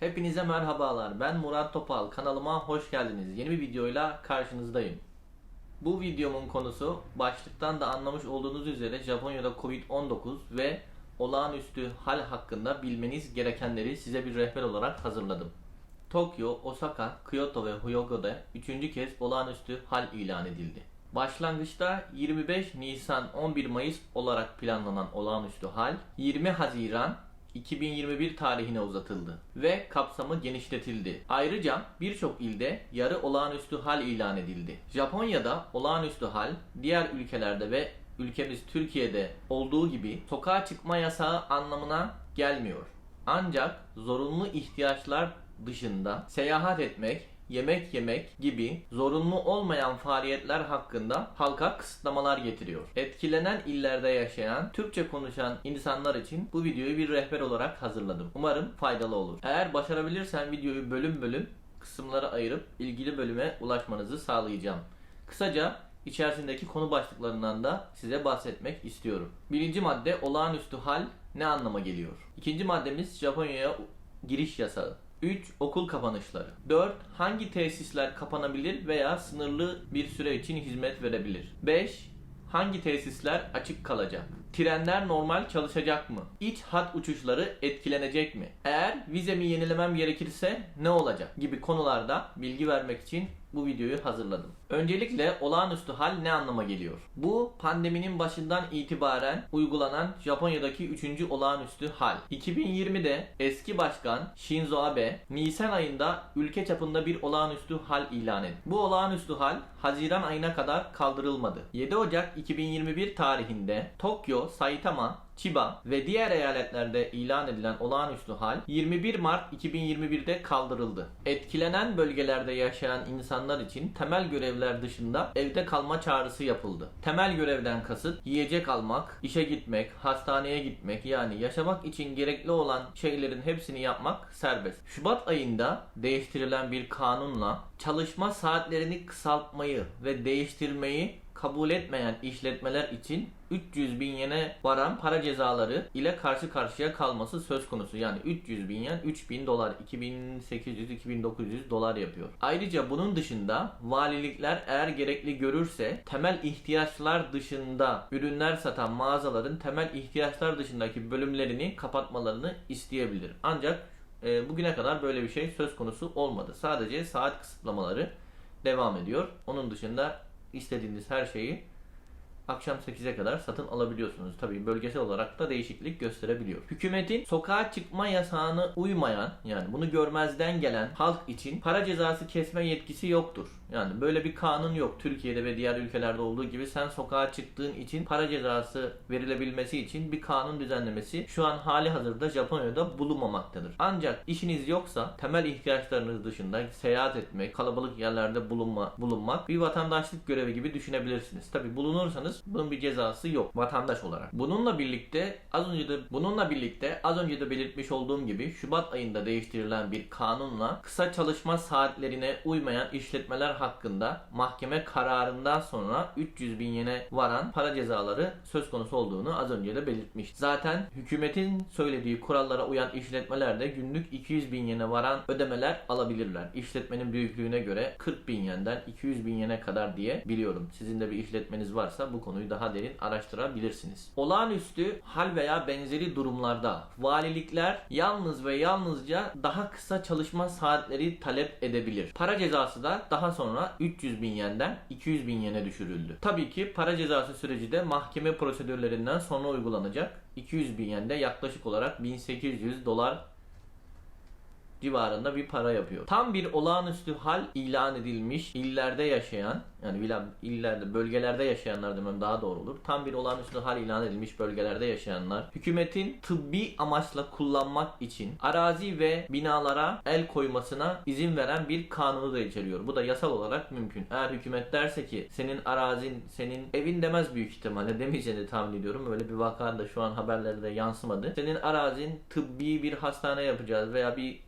Hepinize merhabalar. Ben Murat Topal. Kanalıma hoş geldiniz. Yeni bir videoyla karşınızdayım. Bu videomun konusu başlıktan da anlamış olduğunuz üzere Japonya'da Covid-19 ve olağanüstü hal hakkında bilmeniz gerekenleri size bir rehber olarak hazırladım. Tokyo, Osaka, Kyoto ve Hyogo'da üçüncü kez olağanüstü hal ilan edildi. Başlangıçta 25 Nisan 11 Mayıs olarak planlanan olağanüstü hal 20 Haziran 2021 tarihine uzatıldı ve kapsamı genişletildi. Ayrıca birçok ilde yarı olağanüstü hal ilan edildi. Japonya'da olağanüstü hal diğer ülkelerde ve ülkemiz Türkiye'de olduğu gibi sokağa çıkma yasağı anlamına gelmiyor. Ancak zorunlu ihtiyaçlar dışında seyahat etmek, yemek yemek gibi zorunlu olmayan faaliyetler hakkında halka kısıtlamalar getiriyor. Etkilenen illerde yaşayan, Türkçe konuşan insanlar için bu videoyu bir rehber olarak hazırladım. Umarım faydalı olur. Eğer başarabilirsem videoyu bölüm bölüm kısımlara ayırıp ilgili bölüme ulaşmanızı sağlayacağım. Kısaca içerisindeki konu başlıklarından da size bahsetmek istiyorum. Birinci madde olağanüstü hal ne anlama geliyor? İkinci maddemiz Japonya'ya giriş yasağı. 3. Okul kapanışları. 4. Hangi tesisler kapanabilir veya sınırlı bir süre için hizmet verebilir? 5. Hangi tesisler açık kalacak? Trenler normal çalışacak mı? İç hat uçuşları etkilenecek mi? Eğer vizemi yenilemem gerekirse ne olacak? Gibi konularda bilgi vermek için bu videoyu hazırladım. Öncelikle olağanüstü hal ne anlama geliyor? Bu pandeminin başından itibaren uygulanan Japonya'daki 3. olağanüstü hal. 2020'de eski başkan Shinzo Abe Nisan ayında ülke çapında bir olağanüstü hal ilan etti. Bu olağanüstü hal Haziran ayına kadar kaldırılmadı. 7 Ocak 2021 tarihinde Tokyo, Saitama, Chiba ve diğer eyaletlerde ilan edilen olağanüstü hal 21 Mart 2021'de kaldırıldı. Etkilenen bölgelerde yaşayan insanlar için temel görevler dışında evde kalma çağrısı yapıldı. Temel görevden kasıt yiyecek almak, işe gitmek, hastaneye gitmek yani yaşamak için gerekli olan şeylerin hepsini yapmak serbest. Şubat ayında değiştirilen bir kanunla çalışma saatlerini kısaltmayı ve değiştirmeyi kabul etmeyen işletmeler için 300 bin yene varan para cezaları ile karşı karşıya kalması söz konusu. Yani 300 bin yen 3000 dolar 2800-2900 dolar yapıyor. Ayrıca bunun dışında valilikler eğer gerekli görürse temel ihtiyaçlar dışında ürünler satan mağazaların temel ihtiyaçlar dışındaki bölümlerini kapatmalarını isteyebilir. Ancak e, bugüne kadar böyle bir şey söz konusu olmadı. Sadece saat kısıtlamaları devam ediyor. Onun dışında istediğiniz her şeyi akşam 8'e kadar satın alabiliyorsunuz. Tabii bölgesel olarak da değişiklik gösterebiliyor. Hükümetin sokağa çıkma yasağını uymayan yani bunu görmezden gelen halk için para cezası kesme yetkisi yoktur. Yani böyle bir kanun yok. Türkiye'de ve diğer ülkelerde olduğu gibi sen sokağa çıktığın için para cezası verilebilmesi için bir kanun düzenlemesi şu an hali hazırda Japonya'da bulunmamaktadır. Ancak işiniz yoksa temel ihtiyaçlarınız dışında seyahat etmek, kalabalık yerlerde bulunma, bulunmak bir vatandaşlık görevi gibi düşünebilirsiniz. Tabi bulunursanız bunun bir cezası yok vatandaş olarak. Bununla birlikte az önce de bununla birlikte az önce de belirtmiş olduğum gibi Şubat ayında değiştirilen bir kanunla kısa çalışma saatlerine uymayan işletmeler hakkında mahkeme kararından sonra 300 bin yene varan para cezaları söz konusu olduğunu az önce de belirtmiş. Zaten hükümetin söylediği kurallara uyan işletmeler de günlük 200 bin yene varan ödemeler alabilirler. İşletmenin büyüklüğüne göre 40 bin yenden 200 bin yene kadar diye biliyorum. Sizin de bir işletmeniz varsa bu konuyu daha derin araştırabilirsiniz. Olağanüstü hal veya benzeri durumlarda valilikler yalnız ve yalnızca daha kısa çalışma saatleri talep edebilir. Para cezası da daha sonra 300 bin yenden 200 bin yene düşürüldü. Tabii ki para cezası süreci de mahkeme prosedürlerinden sonra uygulanacak. 200 bin yende yaklaşık olarak 1800 dolar civarında bir para yapıyor. Tam bir olağanüstü hal ilan edilmiş illerde yaşayan yani illerde bölgelerde yaşayanlar demem daha doğru olur. Tam bir olağanüstü hal ilan edilmiş bölgelerde yaşayanlar hükümetin tıbbi amaçla kullanmak için arazi ve binalara el koymasına izin veren bir kanunu da içeriyor. Bu da yasal olarak mümkün. Eğer hükümet derse ki senin arazin, senin evin demez büyük ihtimalle demeyeceğini tahmin ediyorum. Öyle bir vaka da şu an haberlerde yansımadı. Senin arazin tıbbi bir hastane yapacağız veya bir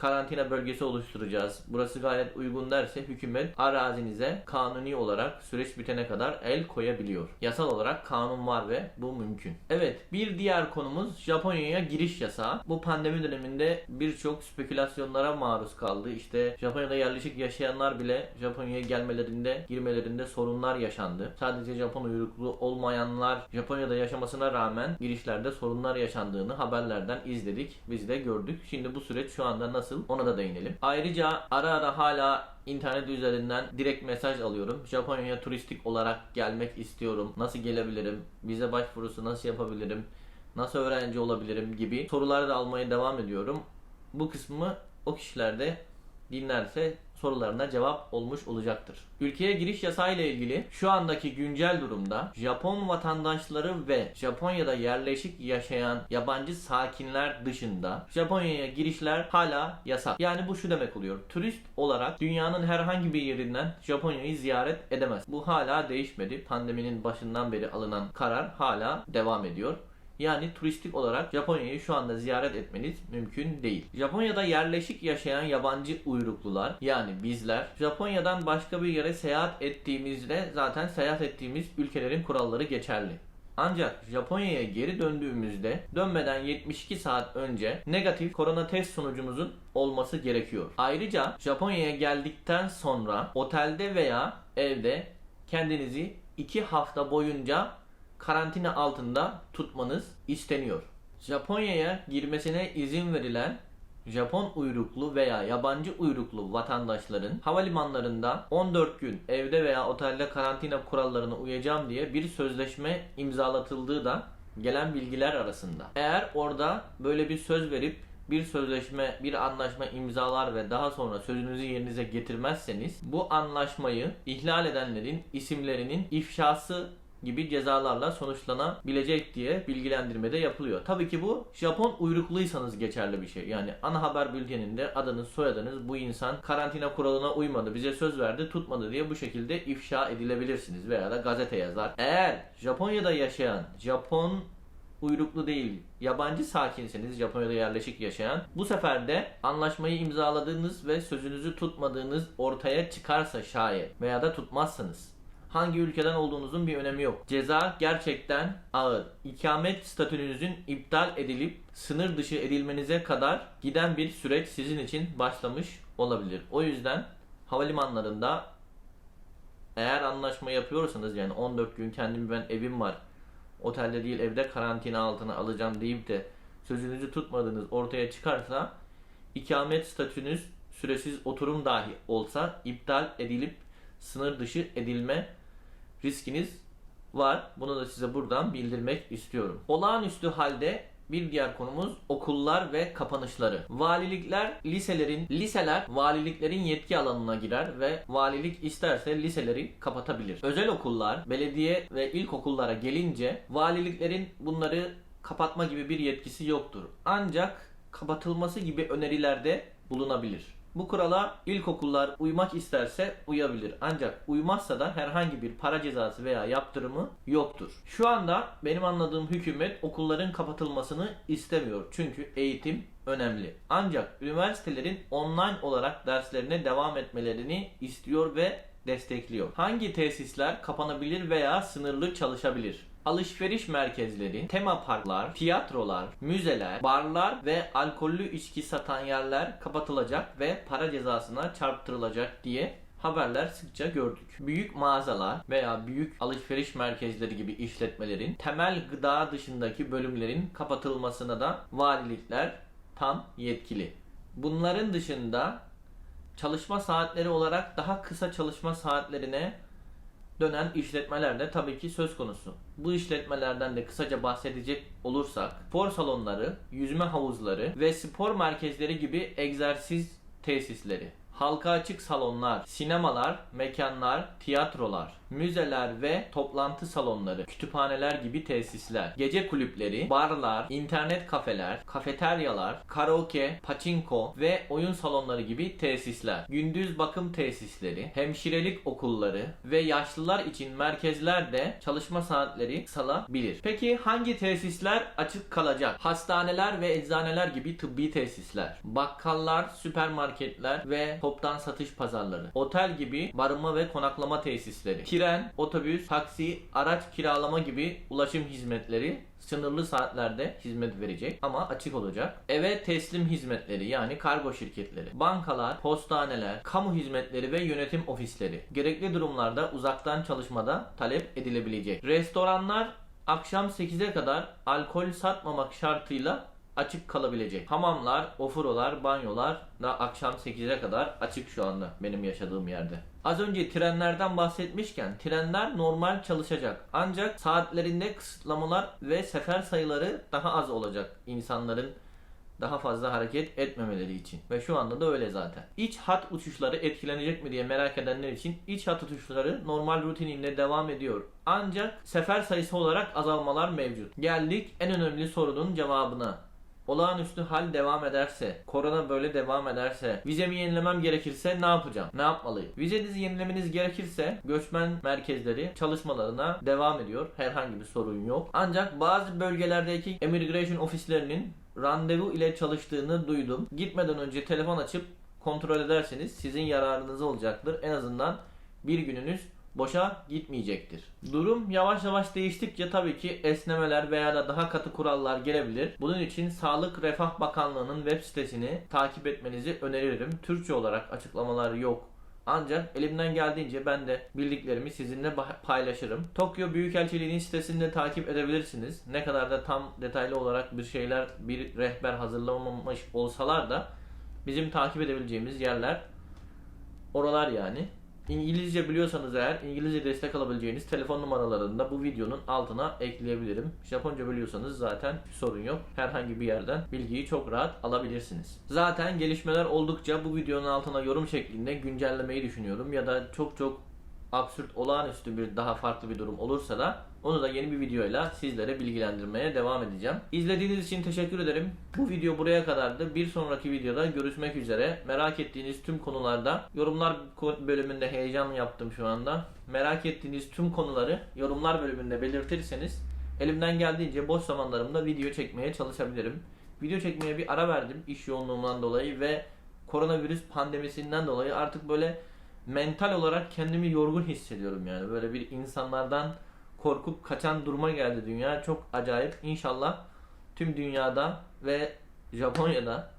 karantina bölgesi oluşturacağız. Burası gayet uygun derse hükümet arazinize kanuni olarak süreç bitene kadar el koyabiliyor. Yasal olarak kanun var ve bu mümkün. Evet bir diğer konumuz Japonya'ya giriş yasağı. Bu pandemi döneminde birçok spekülasyonlara maruz kaldı. İşte Japonya'da yerleşik yaşayanlar bile Japonya'ya gelmelerinde girmelerinde sorunlar yaşandı. Sadece Japon uyruklu olmayanlar Japonya'da yaşamasına rağmen girişlerde sorunlar yaşandığını haberlerden izledik. Biz de gördük. Şimdi bu süreç şu anda nasıl ona da değinelim. Ayrıca ara ara hala internet üzerinden direkt mesaj alıyorum. Japonya'ya turistik olarak gelmek istiyorum. Nasıl gelebilirim? Vize başvurusu nasıl yapabilirim? Nasıl öğrenci olabilirim gibi sorular da almaya devam ediyorum. Bu kısmı o kişiler de dinlerse sorularına cevap olmuş olacaktır. Ülkeye giriş yasağı ile ilgili şu andaki güncel durumda Japon vatandaşları ve Japonya'da yerleşik yaşayan yabancı sakinler dışında Japonya'ya girişler hala yasak. Yani bu şu demek oluyor. Turist olarak dünyanın herhangi bir yerinden Japonya'yı ziyaret edemez. Bu hala değişmedi. Pandeminin başından beri alınan karar hala devam ediyor. Yani turistik olarak Japonya'yı şu anda ziyaret etmeniz mümkün değil. Japonya'da yerleşik yaşayan yabancı uyruklular yani bizler Japonya'dan başka bir yere seyahat ettiğimizde zaten seyahat ettiğimiz ülkelerin kuralları geçerli. Ancak Japonya'ya geri döndüğümüzde dönmeden 72 saat önce negatif korona test sonucumuzun olması gerekiyor. Ayrıca Japonya'ya geldikten sonra otelde veya evde kendinizi 2 hafta boyunca karantina altında tutmanız isteniyor. Japonya'ya girmesine izin verilen Japon uyruklu veya yabancı uyruklu vatandaşların havalimanlarında 14 gün evde veya otelde karantina kurallarına uyacağım diye bir sözleşme imzalatıldığı da gelen bilgiler arasında. Eğer orada böyle bir söz verip bir sözleşme, bir anlaşma imzalar ve daha sonra sözünüzü yerinize getirmezseniz bu anlaşmayı ihlal edenlerin isimlerinin ifşası gibi cezalarla sonuçlanabilecek diye bilgilendirme de yapılıyor. Tabii ki bu Japon uyrukluysanız geçerli bir şey. Yani ana haber bülteninde adınız soyadınız bu insan karantina kuralına uymadı bize söz verdi tutmadı diye bu şekilde ifşa edilebilirsiniz veya da gazete yazar. Eğer Japonya'da yaşayan Japon uyruklu değil, yabancı sakinseniz Japonya'da yerleşik yaşayan bu sefer de anlaşmayı imzaladığınız ve sözünüzü tutmadığınız ortaya çıkarsa şayet veya da tutmazsanız hangi ülkeden olduğunuzun bir önemi yok. Ceza gerçekten ağır. İkamet statünüzün iptal edilip sınır dışı edilmenize kadar giden bir süreç sizin için başlamış olabilir. O yüzden havalimanlarında eğer anlaşma yapıyorsanız yani 14 gün kendimi ben evim var otelde değil evde karantina altına alacağım deyip de sözünüzü tutmadığınız ortaya çıkarsa ikamet statünüz süresiz oturum dahi olsa iptal edilip sınır dışı edilme riskiniz var. Bunu da size buradan bildirmek istiyorum. Olağanüstü halde bir diğer konumuz okullar ve kapanışları. Valilikler liselerin liseler valiliklerin yetki alanına girer ve valilik isterse liseleri kapatabilir. Özel okullar, belediye ve ilkokullara gelince valiliklerin bunları kapatma gibi bir yetkisi yoktur. Ancak kapatılması gibi önerilerde bulunabilir. Bu kurala ilkokullar uymak isterse uyabilir. Ancak uymazsa da herhangi bir para cezası veya yaptırımı yoktur. Şu anda benim anladığım hükümet okulların kapatılmasını istemiyor. Çünkü eğitim önemli. Ancak üniversitelerin online olarak derslerine devam etmelerini istiyor ve destekliyor. Hangi tesisler kapanabilir veya sınırlı çalışabilir? Alışveriş merkezleri, tema parklar, tiyatrolar, müzeler, barlar ve alkollü içki satan yerler kapatılacak ve para cezasına çarptırılacak diye haberler sıkça gördük. Büyük mağazalar veya büyük alışveriş merkezleri gibi işletmelerin temel gıda dışındaki bölümlerin kapatılmasına da valilikler tam yetkili. Bunların dışında çalışma saatleri olarak daha kısa çalışma saatlerine dönen işletmeler de tabii ki söz konusu. Bu işletmelerden de kısaca bahsedecek olursak spor salonları, yüzme havuzları ve spor merkezleri gibi egzersiz tesisleri, halka açık salonlar, sinemalar, mekanlar, tiyatrolar, müzeler ve toplantı salonları, kütüphaneler gibi tesisler, gece kulüpleri, barlar, internet kafeler, kafeteryalar, karaoke, paçinko ve oyun salonları gibi tesisler, gündüz bakım tesisleri, hemşirelik okulları ve yaşlılar için merkezler de çalışma saatleri salabilir. Peki hangi tesisler açık kalacak? Hastaneler ve eczaneler gibi tıbbi tesisler, bakkallar, süpermarketler ve toptan satış pazarları, otel gibi barınma ve konaklama tesisleri, tren, otobüs, taksi, araç kiralama gibi ulaşım hizmetleri sınırlı saatlerde hizmet verecek ama açık olacak. Eve teslim hizmetleri yani kargo şirketleri, bankalar, postaneler, kamu hizmetleri ve yönetim ofisleri gerekli durumlarda uzaktan çalışmada talep edilebilecek. Restoranlar akşam 8'e kadar alkol satmamak şartıyla açık kalabilecek. Hamamlar, ofurolar, banyolar da akşam 8'e kadar açık şu anda benim yaşadığım yerde. Az önce trenlerden bahsetmişken trenler normal çalışacak. Ancak saatlerinde kısıtlamalar ve sefer sayıları daha az olacak insanların daha fazla hareket etmemeleri için. Ve şu anda da öyle zaten. İç hat uçuşları etkilenecek mi diye merak edenler için iç hat uçuşları normal rutininde devam ediyor. Ancak sefer sayısı olarak azalmalar mevcut. Geldik en önemli sorunun cevabına. Olağanüstü hal devam ederse, korona böyle devam ederse, vizemi yenilemem gerekirse ne yapacağım? Ne yapmalıyım? Vizenizi yenilemeniz gerekirse göçmen merkezleri çalışmalarına devam ediyor. Herhangi bir sorun yok. Ancak bazı bölgelerdeki immigration ofislerinin randevu ile çalıştığını duydum. Gitmeden önce telefon açıp kontrol ederseniz sizin yararınıza olacaktır. En azından bir gününüz boşa gitmeyecektir. Durum yavaş yavaş değiştikçe tabii ki esnemeler veya da daha katı kurallar gelebilir. Bunun için Sağlık Refah Bakanlığı'nın web sitesini takip etmenizi öneririm. Türkçe olarak açıklamalar yok. Ancak elimden geldiğince ben de bildiklerimi sizinle paylaşırım. Tokyo Büyükelçiliği'nin sitesinde takip edebilirsiniz. Ne kadar da tam detaylı olarak bir şeyler, bir rehber hazırlamamış olsalar da bizim takip edebileceğimiz yerler oralar yani. İngilizce biliyorsanız eğer İngilizce destek alabileceğiniz telefon numaralarını da bu videonun altına ekleyebilirim. Japonca biliyorsanız zaten sorun yok. Herhangi bir yerden bilgiyi çok rahat alabilirsiniz. Zaten gelişmeler oldukça bu videonun altına yorum şeklinde güncellemeyi düşünüyorum. Ya da çok çok absürt olağanüstü bir daha farklı bir durum olursa da onu da yeni bir videoyla sizlere bilgilendirmeye devam edeceğim. İzlediğiniz için teşekkür ederim. Bu video buraya kadardı. Bir sonraki videoda görüşmek üzere. Merak ettiğiniz tüm konularda yorumlar bölümünde heyecan yaptım şu anda. Merak ettiğiniz tüm konuları yorumlar bölümünde belirtirseniz elimden geldiğince boş zamanlarımda video çekmeye çalışabilirim. Video çekmeye bir ara verdim iş yoğunluğundan dolayı ve koronavirüs pandemisinden dolayı artık böyle mental olarak kendimi yorgun hissediyorum yani. Böyle bir insanlardan korkup kaçan duruma geldi dünya. Çok acayip. İnşallah tüm dünyada ve Japonya'da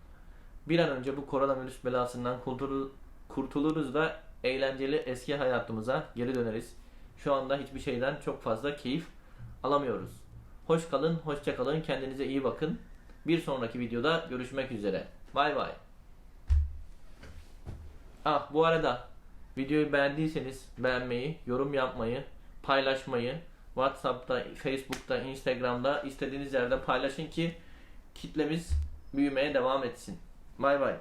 bir an önce bu koronavirüs belasından kurtulur, kurtuluruz da eğlenceli eski hayatımıza geri döneriz. Şu anda hiçbir şeyden çok fazla keyif alamıyoruz. Hoş kalın, hoşça kalın, kendinize iyi bakın. Bir sonraki videoda görüşmek üzere. Bay bay. Ah bu arada videoyu beğendiyseniz beğenmeyi, yorum yapmayı, paylaşmayı, WhatsApp'ta, Facebook'ta, Instagram'da istediğiniz yerde paylaşın ki kitlemiz büyümeye devam etsin. Bay bay.